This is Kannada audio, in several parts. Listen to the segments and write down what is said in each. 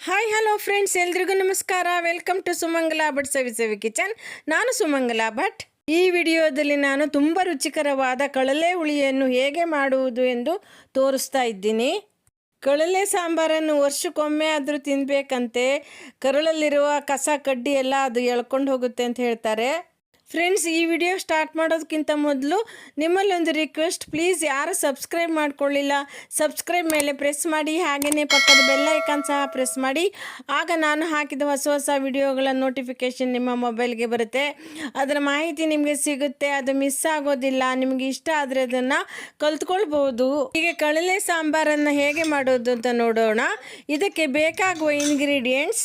ಹಾಯ್ ಹಲೋ ಫ್ರೆಂಡ್ಸ್ ಎಲ್ರಿಗೂ ನಮಸ್ಕಾರ. Welcome to Sumangala Bhat Savi Savi kitchen ನಾನು ಸುಮಂಗಲಾ ಭಟ್ ಈ ವಿಡಿಯೋದಲ್ಲಿ ನಾನು ತುಂಬ ರುಚಿಕರವಾದ ಕಳಲೆ ಹುಳಿಯನ್ನು ಹೇಗೆ ಮಾಡುವುದು ಎಂದು ತೋರಿಸ್ತಾ ಇದ್ದೀನಿ. ಕಳಲೆ ಸಾಂಬಾರನ್ನು ವರ್ಷಕ್ಕೊಮ್ಮೆ ಆದರೂ ತಿನ್ನಬೇಕಂತೆ ಕರಳಲ್ಲಿರುವ ಕಸ ಕಡ್ಡಿ ಎಲ್ಲ ಅದು ಎಳ್ಕೊಂಡು ಹೋಗುತ್ತೆ ಅಂತ ಹೇಳ್ತಾರೆ. ಫ್ರೆಂಡ್ಸ್ ಈ ವಿಡಿಯೋ ಸ್ಟಾರ್ಟ್ ಮಾಡೋದಕ್ಕಿಂತ ಮೊದಲು ನಿಮ್ಮಲ್ಲಿ ಒಂದು ರಿಕ್ವೆಸ್ಟ್ ಪ್ಲೀಸ್ ಯಾರು ಸಬ್ಸ್ಕ್ರೈಬ್ ಮಾಡ್ಕೊಳ್ಳಿಲ್ಲ ಸಬ್ಸ್ಕ್ರೈಬ್ ಮೇಲೆ ಪ್ರೆಸ್ ಮಾಡಿ ಹಾಗೆಯೇ ಪಕ್ಕದ ಬೆಲ್ಲ ಐಕಾನ್ ಸಹ ಪ್ರೆಸ್ ಮಾಡಿ. ಆಗ ನಾನು ಹಾಕಿದ ಹೊಸ ಹೊಸ ವಿಡಿಯೋಗಳ ನೋಟಿಫಿಕೇಷನ್ ನಿಮ್ಮ ಮೊಬೈಲ್ಗೆ ಬರುತ್ತೆ. ಅದರ ಮಾಹಿತಿ ನಿಮಗೆ ಸಿಗುತ್ತೆ, ಅದು ಮಿಸ್ ಆಗೋದಿಲ್ಲ, ನಿಮಗೆ ಇಷ್ಟ ಆದರೆ ಅದನ್ನು ಕಲ್ತ್ಕೊಳ್ಬೋದು ಈಗ ಕಳಲೆ ಸಾಂಬಾರನ್ನು ಹೇಗೆ ಮಾಡೋದು ಅಂತ ನೋಡೋಣ. ಇದಕ್ಕೆ ಬೇಕಾಗುವ ಇಂಗ್ರೀಡಿಯೆಂಟ್ಸ್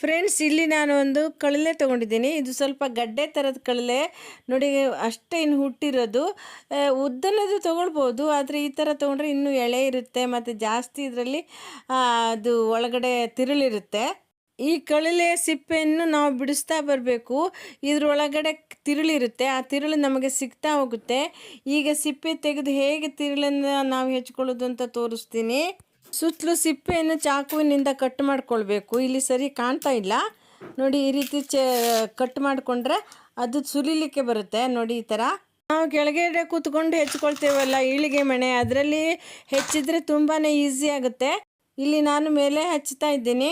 ಫ್ರೆಂಡ್ಸ್ ಇಲ್ಲಿ ನಾನು ಒಂದು ಕಳಲೆ ತೊಗೊಂಡಿದ್ದೀನಿ. ಇದು ಸ್ವಲ್ಪ ಗಡ್ಡೆ ಥರದ ಕಳಲೆ ನೋಡಿ, ಅಷ್ಟೇ ಇನ್ನು ಹುಟ್ಟಿರೋದು. ಉದ್ದನದು ತೊಗೊಳ್ಬೋದು, ಆದರೆ ಈ ಥರ ತೊಗೊಂಡ್ರೆ ಇನ್ನೂ ಎಳೆ ಇರುತ್ತೆ, ಮತ್ತು ಜಾಸ್ತಿ ಇದರಲ್ಲಿ ಅದು ಒಳಗಡೆ ತಿರುಳಿರುತ್ತೆ. ಈ ಕಳಲೆ ಸಿಪ್ಪೆಯನ್ನು ನಾವು ಬಿಡಿಸ್ತಾ ಬರಬೇಕು. ಇದರೊಳಗಡೆ ತಿರುಳಿರುತ್ತೆ. ಆ ತಿರುಳು ನಮಗೆ ಸಿಗ್ತಾ ಹೋಗುತ್ತೆ. ಈಗ ಸಿಪ್ಪೆ ತೆಗೆದು ಹೇಗೆ ತಿರುಳನ್ನು ನಾವು ಹೆಚ್ಕೊಳ್ಳೋದು ಅಂತ ತೋರಿಸ್ತೀನಿ. ಸುತ್ತಲೂ ಸಿಪ್ಪೆಯನ್ನು ಚಾಕುವಿನಿಂದ ಕಟ್ ಮಾಡಿಕೊಳ್ಬೇಕು. ಇಲ್ಲಿ ಸರಿ ಕಾಣ್ತಾ ಇಲ್ಲ. ನೋಡಿ, ಈ ರೀತಿ ಚ, ಕಟ್ ಮಾಡಿಕೊಂಡ್ರೆ ಅದು ಸುಲಿಲಿಕ್ಕೆ ಬರುತ್ತೆ. ನೋಡಿ, ಈ ಥರ ನಾವು ಕೆಳಗಡೆ ಕೂತ್ಕೊಂಡು ಹೆಚ್ಕೊಳ್ತೇವಲ್ಲ ಈಳಿಗೆ ಮಣೆ. ಅದರಲ್ಲಿ ಹೆಚ್ಚಿದ್ರೆ ತುಂಬಾ ಈಸಿ ಆಗುತ್ತೆ. ಇಲ್ಲಿ ನಾನು ಮೇಲೆ ಹಚ್ತಾ ಇದ್ದೀನಿ.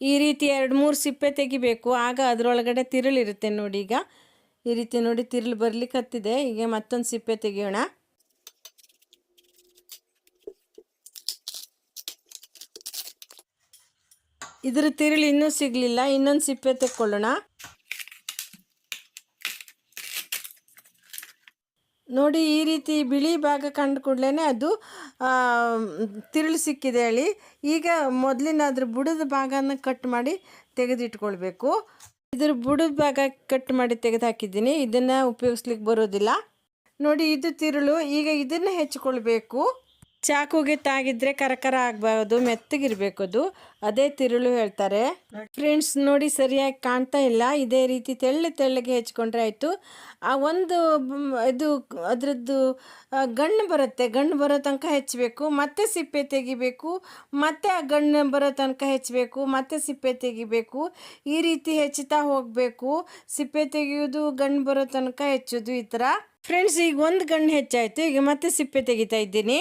ಈ ರೀತಿ ಎರಡು, ಮೂರು ಸಿಪ್ಪೆ ತೆಗಿಬೇಕು. ಆಗ ಅದರೊಳಗಡೆ ತಿರುಳಿರುತ್ತೆ ನೋಡಿ ಈಗ. ಈ ರೀತಿ ನೋಡಿ ತಿರುಳು ಬರ್ಲಿಕ್ಕೆ ಹತ್ತಿದೆ. ಈಗ ಮತ್ತೊಂದು ಸಿಪ್ಪೆ ತೆಗಿಯೋಣ. ಇದ್ರ ತಿರುಳು ಇನ್ನೂ ಸಿಗಲಿಲ್ಲ, ಇನ್ನೊಂದು ಸಿಪ್ಪೆ ತೆಕ್ಕೊಳ್ಳೋಣ. ನೋಡಿ, ಈ ರೀತಿ ಬಿಳಿ ಭಾಗ ಕಂಡು ಕೂಡಲೇ ಅದು ತಿರುಳು ಸಿಕ್ಕಿದೆ ಹೇಳಿ. ಈಗ ಮೊದಲಿನ ಅದ್ರ ಬುಡದ ಭಾಗನ ಕಟ್ ಮಾಡಿ ತೆಗೆದಿಟ್ಕೊಳ್ಬೇಕು. ಇದ್ರ ಬುಡದ ಭಾಗ ಕಟ್ ಮಾಡಿ ತೆಗೆದು ಹಾಕಿದ್ದೀನಿ ಇದನ್ನು ಉಪಯೋಗಿಸ್ಲಿಕ್ಕೆ ಬರೋದಿಲ್ಲ. ನೋಡಿ, ಇದು ತಿರುಳು, ಈಗ ಇದನ್ನು ಹೆಚ್ಕೊಳ್ಬೇಕು. ಚಾಕುಗೆ ತಾಗಿದ್ರೆ ಕರಕರ ಆಗ್ಬಾರ್ದು, ಮೆತ್ತಗಿರ್ಬೇಕು ಅದು. ಅದೇ ತಿರುಳು ಹೇಳ್ತಾರೆ. ಫ್ರೆಂಡ್ಸ್ ನೋಡಿ ಸರಿಯಾಗಿ ಕಾಣ್ತಾ ಇಲ್ಲ. ಇದೇ ರೀತಿ ತೆಳ್ಳ ತೆಳ್ಳಗೆ ಹೆಚ್ಕೊಂಡ್ರೆ ಆಯಿತು. ಆ ಒಂದು ಇದು ಅದರದ್ದು ಗಣ್ಣು ಬರುತ್ತೆ. ಗಣ್ಣು ಬರೋ ತನಕ ಹೆಚ್ಚಬೇಕು ಮತ್ತೆ ಸಿಪ್ಪೆ ತೆಗಿಬೇಕು. ಮತ್ತೆ ಆ ಗಣ್ಣು ಬರೋ ತನಕ ಹೆಚ್ಚಬೇಕು ಮತ್ತೆ ಸಿಪ್ಪೆ ತೆಗಿಬೇಕು. ಈ ರೀತಿ ಹೆಚ್ಚುತ್ತಾ ಹೋಗಬೇಕು. ಸಿಪ್ಪೆ ತೆಗೆಯೋದು, ಗಣ್ಣು ಬರೋ ತನಕ ಹೆಚ್ಚೋದು ಈ ಥರ. ಫ್ರೆಂಡ್ಸ್ ಈಗ ಒಂದು ಗಣ್ಣು ಹೆಚ್ಚಾಯಿತು. ಈಗ ಮತ್ತೆ ಸಿಪ್ಪೆ ತೆಗಿತಾ ಇದ್ದೀನಿ.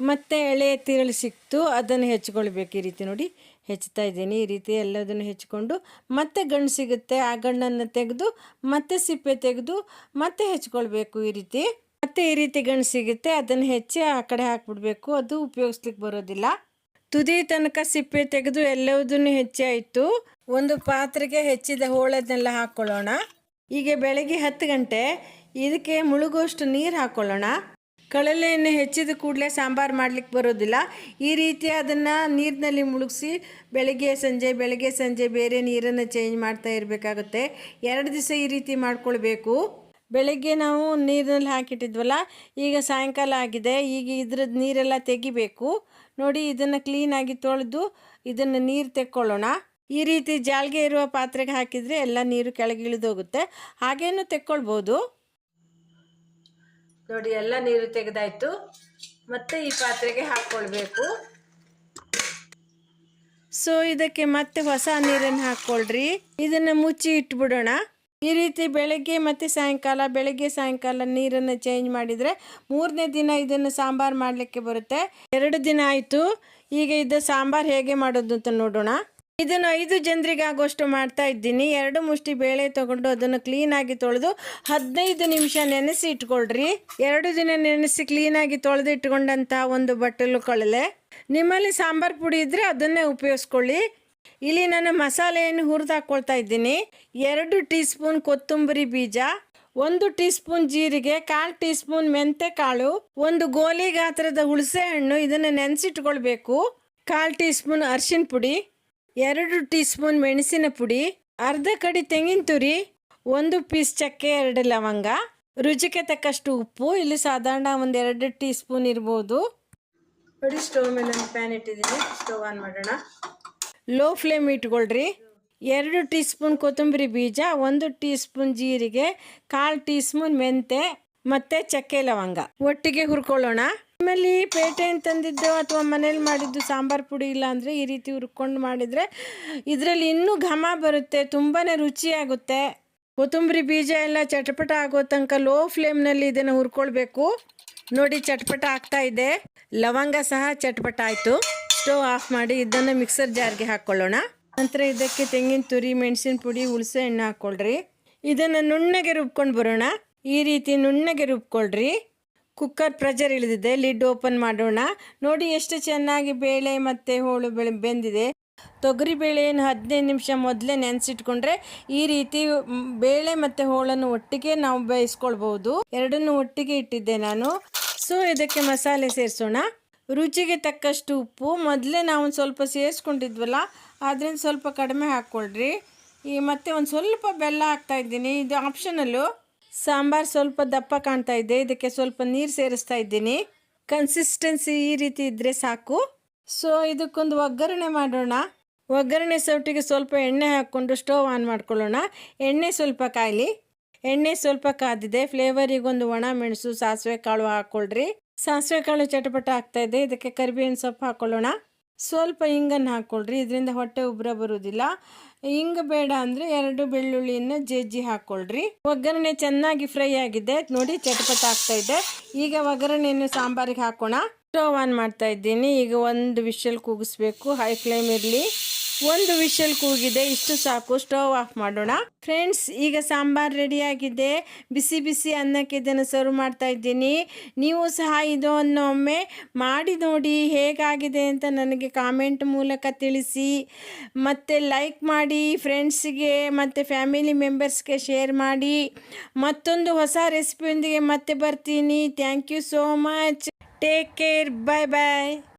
ಮತ್ತೆ ಎಳೆ ತಿರುಳು ಸಿಕ್ತು. ಅದನ್ನು ಹೆಚ್ಕೊಳ್ಬೇಕು ಈ ರೀತಿ ನೋಡಿ. ಹೆಚ್ಚುತ್ತಾ ಇದ್ದೀನಿ. ಈ ರೀತಿ ಎಲ್ಲದನ್ನು ಹೆಚ್ಕೊಂಡು ಮತ್ತೆ ಗಂಡು ಸಿಗುತ್ತೆ. ಆ ಗಣ್ಣನ್ನು ತೆಗೆದು ಮತ್ತೆ ಸಿಪ್ಪೆ ತೆಗೆದು ಮತ್ತೆ ಹೆಚ್ಕೊಳ್ಬೇಕು ಈ ರೀತಿ. ಮತ್ತೆ ಈ ರೀತಿ ಗಂಡು ಸಿಗುತ್ತೆ. ಅದನ್ನು ಹೆಚ್ಚಿ ಆ ಕಡೆ ಹಾಕ್ಬಿಡ್ಬೇಕು. ಅದು ಉಪಯೋಗಿಸ್ಲಿಕ್ಕೆ ಬರೋದಿಲ್ಲ. ತುದಿ ತನಕ ಸಿಪ್ಪೆ ತೆಗೆದು ಎಲ್ಲವುದನ್ನು ಹೆಚ್ಚಿ ಆಯಿತು. ಒಂದು ಪಾತ್ರೆಗೆ ಹೆಚ್ಚಿದ ಹೋಳದನ್ನೆಲ್ಲ ಹಾಕ್ಕೊಳ್ಳೋಣ. ಈಗ ಬೆಳಗ್ಗೆ ಹತ್ತು ಗಂಟೆ. ಇದಕ್ಕೆ ಮುಳುಗುವಷ್ಟು ನೀರು ಹಾಕ್ಕೊಳ್ಳೋಣ. ಕಳಲೆಯನ್ನು ಹೆಚ್ಚಿದ ಕೂಡಲೇ ಸಾಂಬಾರು ಮಾಡ್ಲಿಕ್ಕೆ ಬರೋದಿಲ್ಲ. ಈ ರೀತಿ ಅದನ್ನು ನೀರಿನಲ್ಲಿ ಮುಳುಗಿಸಿ ಬೆಳಗ್ಗೆ, ಸಂಜೆ ಬೆಳಗ್ಗೆ, ಸಂಜೆ ಬೇರೆ ನೀರನ್ನು ಚೇಂಜ್ ಮಾಡ್ತಾ ಇರಬೇಕಾಗುತ್ತೆ. ಎರಡು ದಿವಸ ಈ ರೀತಿ ಮಾಡ್ಕೊಳ್ಬೇಕು. ಬೆಳಗ್ಗೆ ನಾವು ನೀರಿನಲ್ಲಿ ಹಾಕಿಟ್ಟಿದ್ವಲ್ಲ, ಈಗ ಸಾಯಂಕಾಲ ಆಗಿದೆ. ಈಗ ಇದ್ರದ್ದು ನೀರೆಲ್ಲ ತೆಗಿಬೇಕು. ನೋಡಿ, ಇದನ್ನು ಕ್ಲೀನಾಗಿ ತೊಳೆದು ಇದನ್ನು ನೀರು ತೆಕ್ಕೊಳ್ಳೋಣ. ಈ ರೀತಿ ಜಾಲ್ಗೆ ಇರುವ ಪಾತ್ರೆಗೆ ಹಾಕಿದರೆ ಎಲ್ಲ ನೀರು ಕೆಳಗೆ ಇಳಿದೋಗುತ್ತೆ ಹಾಗೇನು ತೆಕ್ಕೊಳ್ಬೋದು. ನೋಡಿ, ಎಲ್ಲ ನೀರು ತೆಗೆದಾಯ್ತು. ಮತ್ತೆ ಈ ಪಾತ್ರೆಗೆ ಹಾಕ್ಕೊಳ್ಬೇಕು ಸೊ, ಇದಕ್ಕೆ ಮತ್ತೆ ಹೊಸ ನೀರನ್ನು ಹಾಕ್ಕೊಳ್ರಿ ಇದನ್ನು ಮುಚ್ಚಿ ಇಟ್ಬಿಡೋಣ. ಈ ರೀತಿ ಬೆಳಗ್ಗೆ ಮತ್ತು ಸಾಯಂಕಾಲ, ಬೆಳಗ್ಗೆ ಸಾಯಂಕಾಲ ನೀರನ್ನು ಚೇಂಜ್ ಮಾಡಿದರೆ ಮೂರನೇ ದಿನ ಇದನ್ನು ಸಾಂಬಾರು ಮಾಡಲಿಕ್ಕೆ ಬರುತ್ತೆ. ಎರಡು ದಿನ ಆಯಿತು. ಈಗ ಇದು ಸಾಂಬಾರು ಹೇಗೆ ಮಾಡೋದು ಅಂತ ನೋಡೋಣ. ಇದನ್ನು ಐದು ಜನರಿಗೆ ಆಗೋಷ್ಟು ಮಾಡ್ತಾ ಇದ್ದೀನಿ. ಎರಡು ಮುಷ್ಟಿ ಬೇಳೆ ತಗೊಂಡು ಅದನ್ನು ಕ್ಲೀನಾಗಿ ತೊಳೆದು ಹದಿನೈದು ನಿಮಿಷ ನೆನೆಸಿ ಇಟ್ಕೊಳ್ರಿ. ಎರಡು ದಿನ ನೆನೆಸಿ ಕ್ಲೀನಾಗಿ ತೊಳೆದು ಇಟ್ಕೊಂಡಂಥ ಒಂದು ಬಟ್ಟಲು ಕಳಲೆ. ನಿಮ್ಮಲ್ಲಿ ಸಾಂಬಾರು ಪುಡಿ ಇದ್ದರೆ ಅದನ್ನೇ ಉಪಯೋಗಿಸ್ಕೊಳ್ಳಿ. ಇಲ್ಲಿ ನಾನು ಮಸಾಲೆಯನ್ನು ಹುರಿದು ಹಾಕ್ಕೊಳ್ತಾ ಇದ್ದೀನಿ. ಎರಡು ಟೀ ಸ್ಪೂನ್ ಕೊತ್ತಂಬರಿ ಬೀಜ, ಒಂದು ಟೀ ಸ್ಪೂನ್ ಜೀರಿಗೆ, ಕಾಲು ಟೀ ಸ್ಪೂನ್ ಮೆಂತೆ ಕಾಳು ಒಂದು ಗೋಲಿ ಗಾತ್ರದ ಹುಣಸೆ ಹಣ್ಣು ಇದನ್ನು ನೆನೆಸಿಟ್ಕೊಳ್ಬೇಕು. ಕಾಲು ಟೀ ಸ್ಪೂನ್ ಅರಿಶಿನ ಪುಡಿ ಎರಡು ಟೀ ಸ್ಪೂನ್ ಮೆಣಸಿನ ಪುಡಿ, ಅರ್ಧ ಕಡಿ ತೆಂಗಿನ ತುರಿ, ಒಂದು ಪೀಸ್ ಚಕ್ಕೆ, ಎರಡು ಲವಂಗ. ರುಚಿಗೆ ತಕ್ಕಷ್ಟು ಉಪ್ಪು, ಇಲ್ಲಿ ಸಾಧಾರಣ ಒಂದು ಎರಡು ಟೀ ಸ್ಪೂನ್ ಇರ್ಬೋದು. ನೋಡಿ ಸ್ಟವ್ ಮೇಲೆ ಒಂದು ಪ್ಯಾನ್ ಇಟ್ಟಿದ್ದೀನಿ. ಸ್ಟವ್ ಆನ್ ಮಾಡೋಣ. ಲೋ ಫ್ಲೇಮ್ ಇಟ್ಕೊಳ್ರಿ. ಎರಡು ಟೀ ಸ್ಪೂನ್ ಕೊತ್ತಂಬರಿ ಬೀಜ, ಒಂದು ಟೀ ಸ್ಪೂನ್ ಜೀರಿಗೆ, ಕಾಲು ಟೀ ಸ್ಪೂನ್ ಮೆಂತೆ ಮತ್ತು ಚಕ್ಕೆ ಲವಂಗ. ಒಟ್ಟಿಗೆ ಹುರ್ಕೊಳ್ಳೋಣ. ಆಮೇಲೆ ಪೇಟೆ ತಂದಿದ್ದು ಅಥವಾ ಮನೇಲಿ ಮಾಡಿದ್ದು ಸಾಂಬಾರು ಪುಡಿ ಇಲ್ಲ ಅಂದರೆ ಈ ರೀತಿ ಹುರ್ಕೊಂಡು ಮಾಡಿದರೆ ಇದರಲ್ಲಿ ಇನ್ನೂ ಘಮ ಬರುತ್ತೆ ತುಂಬಾ ರುಚಿಯಾಗುತ್ತೆ ಕೊತ್ತಂಬರಿ ಬೀಜ ಎಲ್ಲ ಚಟಪಟ ಆಗೋ ತನಕ ಲೋ ಫ್ಲೇಮ್ನಲ್ಲಿ ಇದನ್ನು ಹುರ್ಕೊಳ್ಬೇಕು. ನೋಡಿ ಚಟಪಟ ಆಗ್ತಾ ಇದೆ. ಲವಂಗ ಸಹ ಚಟಪಟ ಆಯಿತು. ಸ್ಟವ್ ಆಫ್ ಮಾಡಿ ಇದನ್ನು ಮಿಕ್ಸರ್ ಜಾರ್ಗೆ ಹಾಕ್ಕೊಳ್ಳೋಣ ನಂತರ ಇದಕ್ಕೆ ತೆಂಗಿನ ತುರಿ, ಮೆಣಸಿನ ಪುಡಿ ಹುಳಸೆ ಹಣ್ಣು ಹಾಕ್ಕೊಳ್ರಿ ಇದನ್ನು ನುಣ್ಣಗೆ ರುಬ್ಕೊಂಡು ಬರೋಣ. ಈ ರೀತಿ ನುಣ್ಣಗೆ ರುಬ್ಕೊಳ್ರಿ. ಕುಕ್ಕರ್ ಪ್ರೆಜರ್ ಇಳಿದಿದೆ ಲಿಡ್ ಓಪನ್ ಮಾಡೋಣ. ನೋಡಿ ಎಷ್ಟು ಚೆನ್ನಾಗಿ ಬೇಳೆ ಮತ್ತು ಹೋಳು ಬೆಳೆ ಬೆಂದಿದೆ. ತೊಗರಿ ಬೇಳೆಯನ್ನು ಹದಿನೈದು ನಿಮಿಷ ಮೊದಲೇ ನೆನೆಸಿಟ್ಕೊಂಡ್ರೆ ಈ ರೀತಿ ಬೇಳೆ ಮತ್ತು ಹೋಳನ್ನು ಒಟ್ಟಿಗೆ ನಾವು ಬೇಯಿಸ್ಕೊಳ್ಬೋದು ಎರಡನ್ನು ಒಟ್ಟಿಗೆ ಇಟ್ಟಿದ್ದೆ ನಾನು. ಸೊ ಇದಕ್ಕೆ ಮಸಾಲೆ ಸೇರಿಸೋಣ. ರುಚಿಗೆ ತಕ್ಕಷ್ಟು ಉಪ್ಪು. ಮೊದಲೇ ನಾವು ಸ್ವಲ್ಪ ಸೇರಿಸ್ಕೊಂಡಿದ್ವಲ್ಲ ಆದ್ದರಿಂದ ಸ್ವಲ್ಪ ಕಡಿಮೆ ಹಾಕ್ಕೊಳ್ರಿ. ಈ ಮತ್ತೆ ಒಂದು ಸ್ವಲ್ಪ ಬೆಲ್ಲ ಹಾಕ್ತಾ ಇದ್ದೀನಿ. ಇದು ಆಪ್ಷನಲ್ಲು ಸಾಂಬಾರು ಸ್ವಲ್ಪ ದಪ್ಪ ಕಾಣ್ತಾ ಇದೆ. ಇದಕ್ಕೆ ಸ್ವಲ್ಪ ನೀರು ಸೇರಿಸ್ತಾ ಇದ್ದೀನಿ. ಕನ್ಸಿಸ್ಟೆನ್ಸಿ ಈ ರೀತಿ ಇದ್ದರೆ ಸಾಕು. ಸೊ ಇದಕ್ಕೊಂದು ಒಗ್ಗರಣೆ ಮಾಡೋಣ. ಒಗ್ಗರಣೆ ಸೌಟಿಗೆ ಸ್ವಲ್ಪ ಎಣ್ಣೆ ಹಾಕ್ಕೊಂಡು ಸ್ಟೋವ್ ಆನ್ ಮಾಡ್ಕೊಳ್ಳೋಣ. ಎಣ್ಣೆ ಸ್ವಲ್ಪ ಕಾಯಲಿ. ಎಣ್ಣೆ ಸ್ವಲ್ಪ ಕಾದಿದೆ. ಫ್ಲೇವರಿಗೊಂದು ಒಣ ಮೆಣಸು, ಸಾಸಿವೆ ಕಾಳು ಹಾಕ್ಕೊಳ್ರಿ ಸಾಸಿವೆ ಕಾಳು ಚಟಪಟ ಆಗ್ತಾ ಇದೆ. ಇದಕ್ಕೆ ಕರಿಬೇವಿನ ಸೊಪ್ಪು ಹಾಕ್ಕೊಳ್ಳೋಣ ಸ್ವಲ್ಪ ಹಿಂಗನ್ನು ಹಾಕ್ಕೊಳ್ರಿ ಇದರಿಂದ ಹೊಟ್ಟೆ ಉಬ್ಬರ ಬರೋದಿಲ್ಲ. ಹಿಂಗ ಬೇಡ ಅಂದರೆ ಎರಡು ಬೆಳ್ಳುಳ್ಳಿಯನ್ನು ಜಜ್ಜಿ ಹಾಕ್ಕೊಳ್ರಿ ಒಗ್ಗರಣೆ ಚೆನ್ನಾಗಿ ಫ್ರೈ ಆಗಿದೆ. ನೋಡಿ ಚಟಪಟ ಆಗ್ತಾ ಇದೆ. ಈಗ ಒಗ್ಗರಣೆಯನ್ನು ಸಾಂಬಾರಿಗೆ ಹಾಕೋಣ. ಸ್ಟವ್ ಆನ್ ಮಾಡ್ತಾ ಇದ್ದೀನಿ. ಈಗ ಒಂದು ವಿಷಲ್ ಕೂಗಿಸ್ಬೇಕು. ಹೈ ಫ್ಲೇಮ್ ಇರಲಿ. ಒಂದು ವಿಷಲ್ ಕೂಗಿದೆ, ಇಷ್ಟು ಸಾಕು. ಸ್ಟವ್ ಆಫ್ ಮಾಡೋಣ. ಫ್ರೆಂಡ್ಸ್ ಈಗ ಸಾಂಬಾರ್ ರೆಡಿಯಾಗಿದೆ ಬಿಸಿ ಬಿಸಿ ಅನ್ನಕ್ಕೆ ಇದನ್ನು ಸರ್ವ್ ಮಾಡ್ತಾ ಇದ್ದೀನಿ. ನೀವು ಸಹ ಇದನ್ನು ಒಮ್ಮೆ ಮಾಡಿ ನೋಡಿ ಹೇಗಾಗಿದೆ ಅಂತ ನನಗೆ ಕಾಮೆಂಟ್ ಮೂಲಕ ತಿಳಿಸಿ. ಮತ್ತು ಲೈಕ್ ಮಾಡಿ ಫ್ರೆಂಡ್ಸ್ಗೆ ಮತ್ತು ಫ್ಯಾಮಿಲಿ ಮೆಂಬರ್ಸ್ಗೆ ಶೇರ್ ಮಾಡಿ. ಮತ್ತೊಂದು ಹೊಸ ರೆಸಿಪಿಯೊಂದಿಗೆ ಮತ್ತೆ ಬರ್ತೀನಿ. Thank you so much take care bye bye